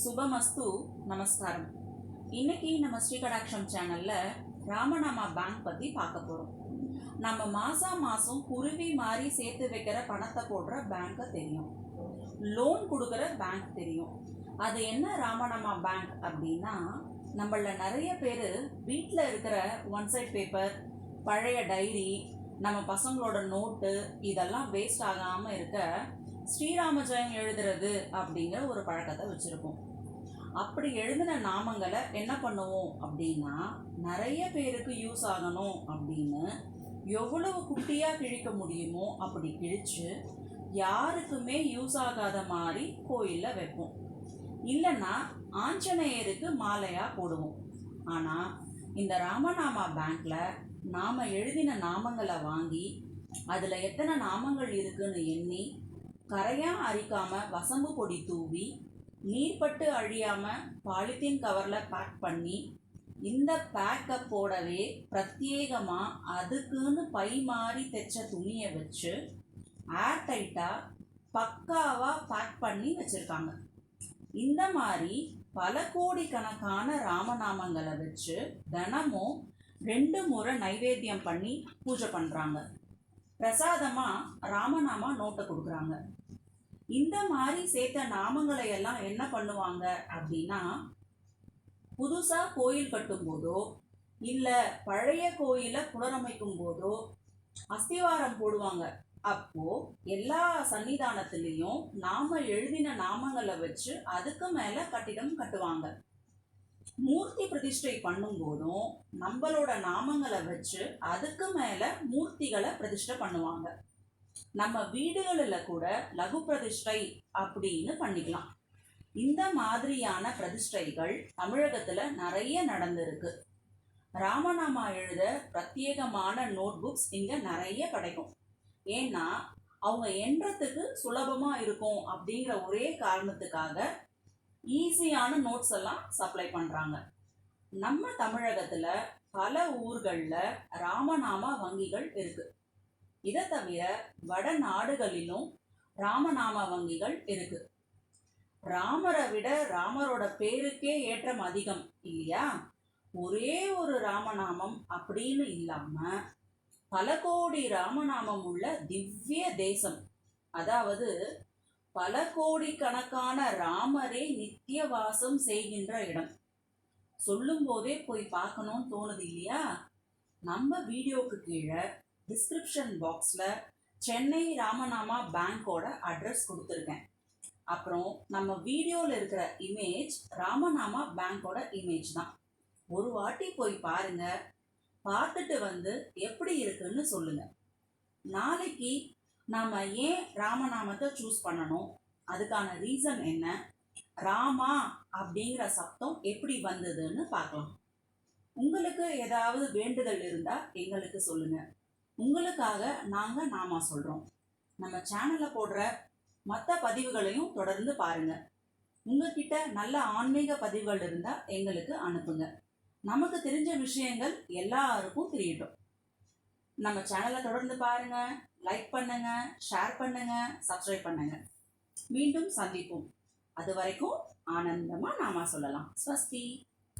சுபமஸ்து நமஸ்காரம். இன்னைக்கு நம்ம ஸ்ரீகடாட்சம் சேனல்ல ராமநாமா பேங்க் பத்தி பார்க்க போறோம். நம்ம மாசா மாசம் குருவி மாதிரி சேர்த்து வைக்கிற பணத்தை போடுற பேங்க்கை தெரியும். லோன் கொடுக்குற பேங்க் தெரியும். அது என்ன ராமநாமா பேங்க் அப்படின்னா நம்மள நிறைய பேர் வீட்டில் இருக்கிற ஒன் சைட் பேப்பர் பழைய டைரி நம்ம பசங்களோட நோட்டு இதெல்லாம் வேஸ்ட் ஆகாமல் இருக்க ஸ்ரீராம ஜெயம் எழுதுறது அப்படிங்கிற ஒரு பழக்கத்தை வச்சுருக்கோம் அப்படி எழுதின நாமங்களை என்ன பண்ணுவோம் அப்படின்னா நிறைய பேருக்கு யூஸ் ஆகணும் அப்படின்னு எவ்வளவு குட்டியாக கிழிக்க முடியுமோ அப்படி கிழிச்சு யாருக்குமே யூஸ் ஆகாத மாதிரி கோயிலில் வைப்போம். இல்லைன்னா ஆஞ்சநேயருக்கு மாலையாக போடுவோம். ஆனால் இந்த ராமநாமா பேங்க்கில் நாம் எழுதின நாமங்களை வாங்கி அதில் எத்தனை நாமங்கள் இருக்குன்னு எண்ணி கரையா அரிக்காம வசம்பு பொடி தூவி நீர்பட்டு அழியாம பாலித்தீன் கவரில் பேக் பண்ணி இந்த பேக்கை போடவே பிரத்யேகமாக அதுக்குன்னு பை மாறி தைச்ச துணியை வச்சு ஏர் டைட்டாக பக்காவாக பேக் பண்ணி வச்சுருக்காங்க. இந்த மாதிரி பல கோடிக்கணக்கான ராமநாமங்களை வச்சு தினமும் ரெண்டு முறை நைவேத்தியம் பண்ணி பூஜை பண்ணுறாங்க பிரசாதமா ராமநாமா நோட்டை கொடுக்குறாங்க. இந்த மாதிரி சேர்த்த நாமங்களை எல்லாம் என்ன பண்ணுவாங்க அப்படின்னா புதுசா கோயில் கட்டும் போதோ இல்ல பழைய கோயிலை புனரமைக்கும் போதோ அஸ்திவாரம் போடுவாங்க. அப்போ எல்லா சன்னிதானத்திலையும் நாம எழுதின நாமங்களை வச்சு அதுக்கு மேல கட்டிடம் கட்டுவாங்க. மூர்த்தி பிரதிஷ்டை பண்ணும் போதும் நம்மளோட நாமங்களை வச்சு அதுக்கு மேல மூர்த்திகளை பிரதிஷ்டை பண்ணுவாங்க. நம்ம வீடுகளில் கூட லகு பிரதிஷ்டை அப்படின்னு பண்ணிக்கலாம். இந்த மாதிரியான பிரதிஷ்டைகள் தமிழகத்துல நிறைய நடந்திருக்கு. ராமநாமா எழுத பிரத்யேகமான நோட் புக்ஸ் இங்க நிறைய கிடைக்கும். ஏன்னா அவங்க எண்றதுக்கு சுலபமா இருக்கும் அப்படிங்கிற ஒரே காரணத்துக்காக ஈஸியான நோட்ஸ் எல்லாம் சப்ளை பண்றாங்க. நம்ம தமிழகத்துல பல ஊர்களில் ராமநாம வங்கிகள் இருக்கு. இதை தவிர வட நாடுகளிலும் ராமநாம வங்கிகள் இருக்கு. ராமரை விட ராமரோட பேருக்கே ஏற்றம் அதிகம் இல்லையா? ஒரே ஒரு ராமநாமம் அப்படின்னு இல்லாம பல கோடி ராமநாமம் உள்ள திவ்ய தேசம் அதாவது பல கோடிக்கணக்கான ராமரே நித்திய வாசம் செய்கின்ற இடம். சொல்லும் போதே போய் பார்க்கணும்னு தோணுது இல்லையா? நம்ம வீடியோக்கு கீழே டிஸ்கிரிப்ஷன் பாக்ஸில் சென்னை ராமநாமா பேங்கோட அட்ரஸ் கொடுத்துருக்கேன். அப்புறம் நம்ம வீடியோவில் இருக்கிற இமேஜ் ராமநாமா பேங்கோட இமேஜ் தான். ஒரு வாட்டி போய் பாருங்க. பார்த்துட்டு வந்து எப்படி இருக்குன்னு சொல்லுங்க. நாளைக்கு நாம் ஏன் ராமநாமத்தை சூஸ் பண்ணணும்? அதுக்கான ரீசன் என்ன? ராமா அப்படிங்கிற சப்தம் எப்படி வந்ததுன்னு பார்க்கலாம். உங்களுக்கு ஏதாவது வேண்டுதல் இருந்தால் எங்களுக்கு சொல்லுங்கள் உங்களுக்காக நாங்கள் நாமா சொல்கிறோம் நம்ம சேனலில் போடுற மற்ற பதிவுகளையும் தொடர்ந்து பாருங்கள் உங்ககிட்ட நல்ல ஆன்மீக பதிவுகள் இருந்தால் எங்களுக்கு அனுப்புங்க. நமக்கு தெரிஞ்ச விஷயங்கள் எல்லாருக்கும் தெரியட்டும் நம்ம சேனலை தொடர்ந்து பாருங்க லைக் பண்ணுங்க ஷேர் பண்ணுங்க சப்ஸ்கிரைப் பண்ணுங்க. மீண்டும் சந்திப்போம். அது வரைக்கும் ஆனந்தமா நாம சொல்லலாம். ஸ்வஸ்தி.